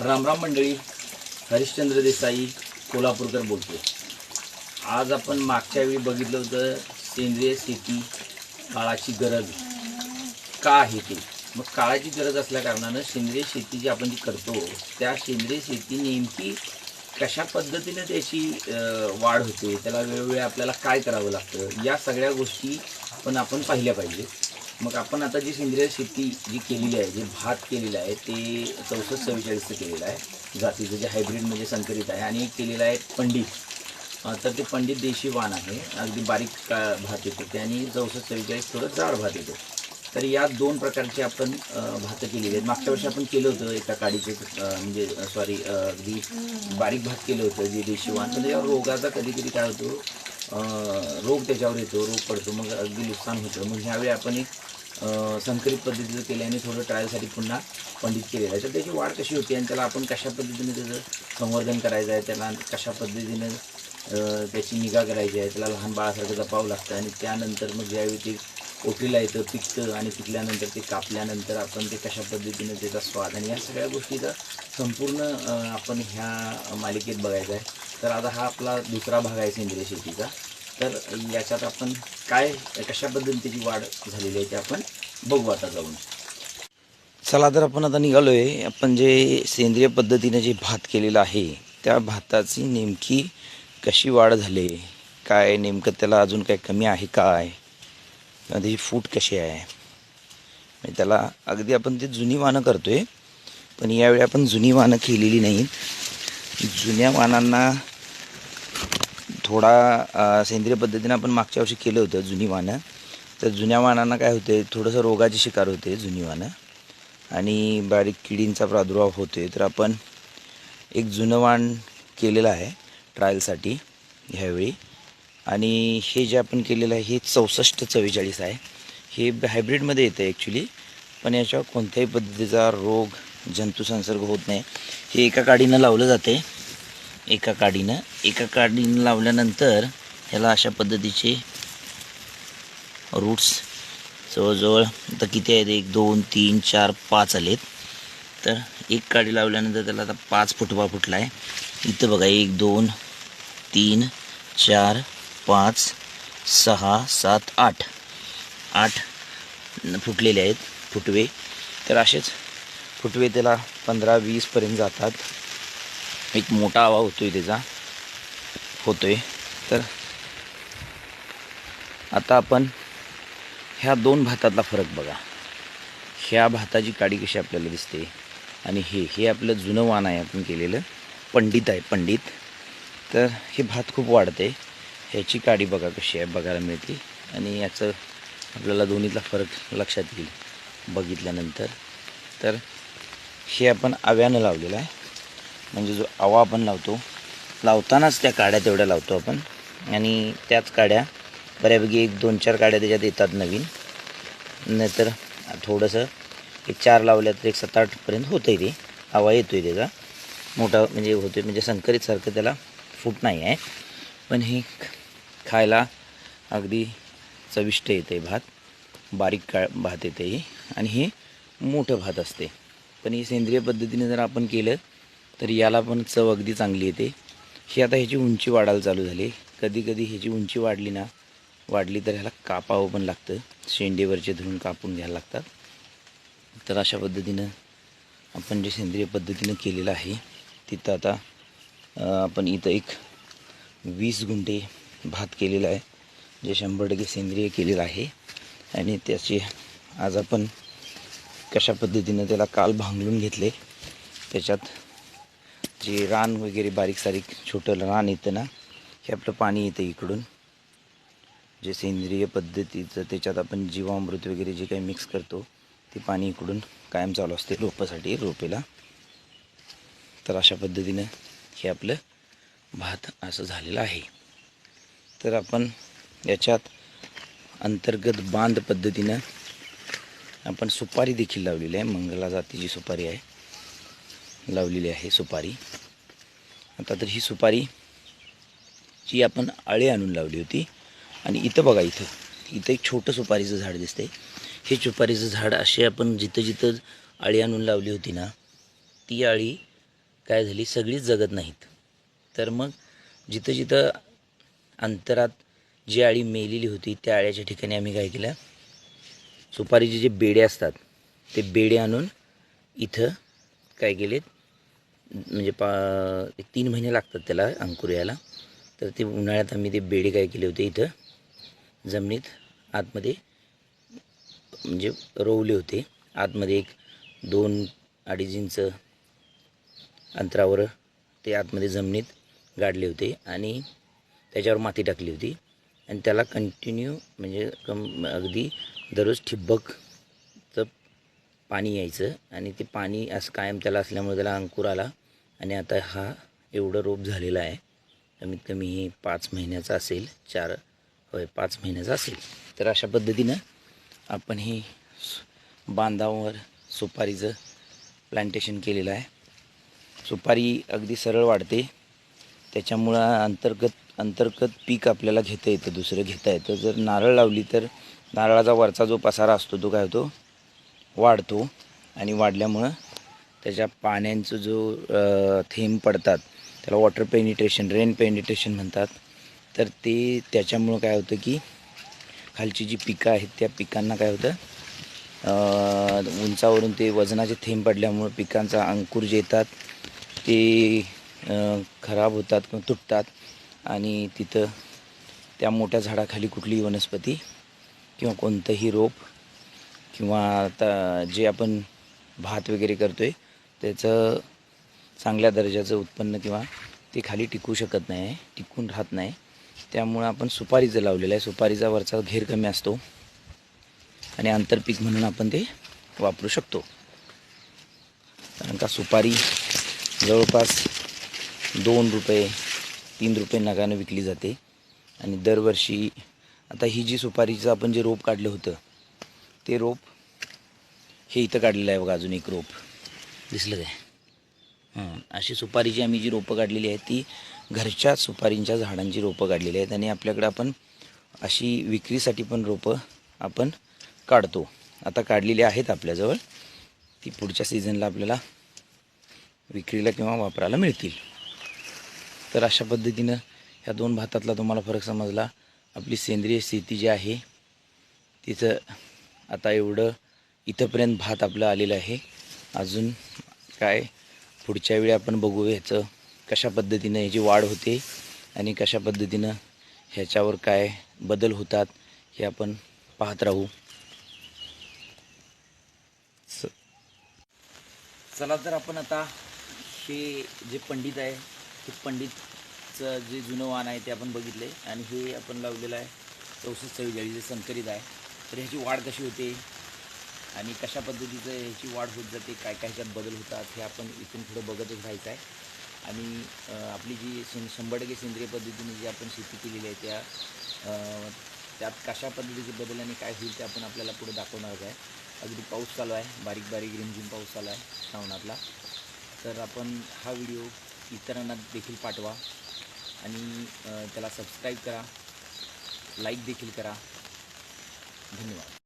रामराम मंडळी हरिश्चंद्र देसाई कोल्हापूरकर बोलतो आज आपण मागच्या वेळी बघितलं होतं सेंद्रिय शेती काळाची गरज का आहे ते? मग काळाची गरज असल्या कारणानं सेंद्रिय शेती जी आपण जी करतो त्या सेंद्रिय शेती नेमकी कशा पद्धतीने त्याची वाढ होते त्याला वेळोवेळी आपल्याला काय करावं लागतं या सगळ्या गोष्टी पण आपण पाहिल्या पाहिजे मग आपण आता जी सेंद्रिय शेती जी केलेली आहे जे भात केलेलं आहे ते चौसष्ट चव्वेचाळीसचं केलेलं आहे. जातीचं जे हायब्रिड म्हणजे संकरित आहे आणि एक केलेलं आहे पंडित. तर ते पंडित देशी वाण आहे. अगदी बारीक का भात येतो ते आणि चौसष्ट चव्वेचाळीस थोडं जाड भात येतो. तर या दोन प्रकारचे आपण भात भातं केलेली आहेत. मागच्या वर्षी आपण केलं होतं एका काडीचे म्हणजे सॉरी अगदी बारीक भात केलं होतं जे देशी वाण. तर या रोगाचा कधी कधी काय होतो रोग त्याच्यावर येतो रोग पडतो मग अगदी नुकसान होतं. मग ह्यावेळी आपण एक संकरित पद्धतीचं केल्याने थोडं ट्रायलसाठी पुन्हा पंडित केलेलं आहे. तर त्याची वाढ कशी होती आणि त्याला आपण कशा पद्धतीने त्याचं संवर्धन करायचं आहे? त्याला कशा पद्धतीने त्याची निगा करायची आहे? त्याला लहान बाळासारखं जपावं लागतं आणि त्यानंतर मग ज्यावेळी ते ओटरीला येतं पिकतं आणि पिकल्यानंतर ते कापल्यानंतर आपण ते कशा पद्धतीने त्याचा स्वाद आणि या सगळ्या गोष्टीचा संपूर्ण आपण ह्या मालिकेत बघायचा आहे. तर आता हा आपला दुसरा भाग आहे सेंद्रिय शेतीचा. तर याच्यात आपण काय कशा पद्धतीची त्याची वाढ झालेली आहे ते आपण बघू आता जाऊन. चला तर आपण आता निघालो आहे आपण जे सेंद्रिय पद्धतीने जे भात केलेलं आहे त्या भाताची नेमकी कशी वाढ झाली? काय नेमकं त्याला अजून काय कमी आहे काय? किंवा त्याची फूट कशी आहे? म्हणजे त्याला अगदी आपण ते जुनी वानं करतो आहे पण यावेळी आपण जुनी वानं केलेली नाहीत. जुन्या वानांना थोडा सेंद्रिय पद्धतीनं आपण मागच्या वर्षी केलं होतं जुनी वाणं तर जुन्या वानांना काय होते थोडंसं रोगाची शिकार होते जुनी वाणं आणि बारीक किडींचा प्रादुर्भाव होते तर आपण एक जुनं वाण केलेलं आहे ट्रायलसाठी ह्यावेळी. आणि हे जे आपण केलेलं आहे हे चौसष्ट चव्वेचाळीस आहे. हे हायब्रिडमध्ये येतं ॲक्च्युली पण याच्यावर कोणत्याही पद्धतीचा रोग जंतुसंसर्ग होत नाही. हे एका काडीनं लावलं जाते एका काडीनं. एका काडीनं लावल्यानंतर ह्याला अशा पद्धतीचे रूट्स जवळजवळ आता किती आहेत? एक दोन तीन चार पाच आलेत. तर एक काडी लावल्यानंतर त्याला आता पाच फुटवा फुटला आहे इथं बघा एक दोन तीन चार पाच सहा सात आठ. आठ फुटलेले आहेत फुटवे. तर असेच फुटवे त्याला पंधरा वीसपर्यंत जातात. एक मोठा आवा होतो आहे त्याचा. होतो आहे तर आता आपण ह्या दोन भातातला फरक बघा. ह्या भाताची काडी कशी आपल्याला दिसते? आणि हे हे आपलं जुनं वाण आहे आपण केलेलं पंडित आहे पंडित. तर हे भात खूप वाढते ह्याची काडी बघा कशी आहे बघायला मिळते. आणि याचं आपल्याला दोन्हीतला फरक लक्षात येईल बघितल्यानंतर. तर हे आपण आव्यानं लावलेलं आहे. म्हणजे जो आवा आपण लावतो लावतानाच त्या काड्या तेवढ्या लावतो आपण. आणि त्याच काड्या बऱ्यापैकी एक दोन चार काड्या त्याच्यात येतात नवीन. नाहीतर थोडंसं एक चार लावल्या तर एक सात आठपर्यंत होतं आहे ते. आवा येतो आहे त्याचा. मोठा म्हणजे होतो म्हणजे संकरितसारखं त्याला फूट नाही आहे. पण हे खायला अगदी चविष्ट येते भात. बारीक का भात येते हे. आणि हे मोठं भात असते पण हे सेंद्रिय पद्धतीने जर आपण केलं तर याला पण चव अगदी चांगली येते. ही आता ह्याची उंची वाढायला चालू झाली. कधी कधी ह्याची उंची वाढली ना वाढली तर ह्याला कापावं पण लागतं. शेंडेवरचे धरून कापून घ्यायला लागतात. तर अशा पद्धतीनं आपण जे सेंद्रिय पद्धतीनं केलेलं आहे तिथं आता आपण इथं एक वीस गुंठे भात केलेला आहे जे शंभर टक्के सेंद्रिय केलेलं आहे. आणि त्याचे आज आपण कशा पद्धतीनं त्याला काल भांगलून घेतले त्याच्यात जे रान वगैरे बारीक सारीक छोटं रान येतं ना हे आपलं पाणी येतं इकडून. जे सेंद्रिय पद्धतीचं त्याच्यात आपण जीवामृत वगैरे जे काही मिक्स करतो ते पाणी इकडून कायम चालू असते रोपासाठी रोपेला. तर अशा पद्धतीनं हे आपलं भात असं झालेलं आहे. तर आपण याच्यात अंतर्गत बांध पद्धतीनं आपण सुपारी देखील लावलेली आहे मंगला जातीची सुपारी आहे. लावलेली आहे सुपारी. आता तर ही सुपारी जी आपण आळे आणून लावली होती. आणि इथं बघा इथं इथं एक छोटं सुपारीचं झाड दिसते हे सुपारीचं झाड असे आपण जिथं जिथं आळी आणून लावली होती ना ती आळी काय झाली? सगळीच जगत नाहीत. तर मग जिथं जिथं अंतरात जी आळी मेलेली होती त्या आळ्याच्या ठिकाणी आम्ही काय केलं? सुपारीचे जे बेडे असतात ते बेडे आणून इथं काय केलेत? म्हणजे पा एक तीन महिने लागतात त्याला अंकुर यायला. तर ते उन्हाळ्यात आम्ही ते बेडे काय केले होते इथं जमिनीत. आतमध्ये म्हणजे रोवले होते. आतमध्ये एक दोन अडीच इंच अंतरावर ते आतमध्ये जमिनीत गाडले होते आणि त्याच्यावर माती टाकली होती. आणि त्याला कंटिन्यू म्हणजे कम अगदी दररोज ठिबकचं पाणी यायचं आणि ते पाणी असं कायम त्याला असल्यामुळे त्याला अंकुर आला. आणि आता हा एवढं रोप झालेला आहे. कमीत कमी हे पाच महिन्याचा असेल चार होय पाच महिन्याचा असेल. तर अशा पद्धतीनं आपण हे बांधावर सुपारीचं प्लांटेशन केलेलं आहे. सुपारी अगदी सरळ वाढते. त्याच्यामुळं अंतर्गत अंतर्गत पीक आपल्याला घेता येतं दुसरं घेता येतं. जर नारळ लावली तर नारळाचा वरचा जो पसारा असतो तो काय होतो? वाढतो. आणि वाढल्यामुळं त्याच्या पाण्यांचं जो थेंब पडतात त्याला वॉटर पेनिट्रेशन रेन पेनिट्रेशन म्हणतात. तर ते त्याच्यामुळं काय होतं की खालची जी पिकं आहेत त्या पिकांना काय होतं उंचावरून ते वजनाचे थेंब पडल्यामुळं पिकांचा अंकुर जे येतात ते खराब होतात किंवा तुटतात. आणि तिथं त्या मोठ्या झाडाखाली कुठलीही वनस्पती किंवा कोणतंही रोप किंवा आता जे आपण भात वगैरे करतो आहे त्याचं चांगल्या दर्जाचं उत्पन्न किंवा ते खाली टिकू शकत नाही टिकून राहत नाही. त्यामुळं आपण सुपारीचं लावलेलं आहे. सुपारीचा वरचा घेर कमी असतो. आणि आंतरपीक म्हणून आपण ते वापरू शकतो. कारण का सुपारी जवळपास दोन रुपये तीन रुपये नगानं विकली जाते. आणि दरवर्षी आता ही जी सुपारीचं आपण जे रोप काढलं होतं ते रोप हे इथं काढलेलं आहे बघा अजून एक रोप. दिसलं काय अशी सुपारीची आम्ही जी रोपं काढलेली आहेत ती घरच्या सुपारींच्या झाडांची रोपं काढलेली आहेत आणि आपल्याकडं आपण अशी विक्रीसाठी पण रोपं आपण काढतो. आता काढलेली आहेत आपल्याजवळ. ती पुढच्या सीझनला आपल्याला विक्रीला किंवा वापरायला मिळतील. तर अशा पद्धतीनं ह्या दोन भातातला तुम्हाला फरक समजला. आपली सेंद्रिय शेती जी आहे तिथं आता एवढं इथंपर्यंत भात आपलं आलेलं आहे. अजून काय पुढच्या वेळी आपण बघू ह्याचं कशा पद्धतीनं ह्याची वाढ होते आणि कशा पद्धतीनं ह्याच्यावर काय बदल होतात हे आपण पाहत राहू. स- चला तर आपण आता हे जे पंडित आहे ते पंडितचं जे जुनं वाण आहे ते आपण बघितले आणि हे आपण लावलेलं आहे चौसष्ट चव्वेचाळीस जे संकरित आहे. तर ह्याची वाढ कशी होते? आणि कशा पद्धतीचं ह्याची वाढ होत जाते काय काय ह्याच्यात बदल होतात हे आपण इथून पुढं बघतच राहायचं आहे. आणि आपली जी सें शंभर टक्के सेंद्रिय पद्धतीने जी आपण शेती केलेली आहे त्या त्यात कशा पद्धतीचे बदल आणि काय होईल ते आपण आपल्याला पुढे दाखवणारच आहे. अगदी पाऊस चालू आहे बारीक बारीक रिमझिम पाऊस चालू आहे श्रावणातला. तर आपण हा व्हिडिओ इतरांना देखील पाठवा आणि त्याला सबस्क्राईब करा लाईक देखील करा. धन्यवाद.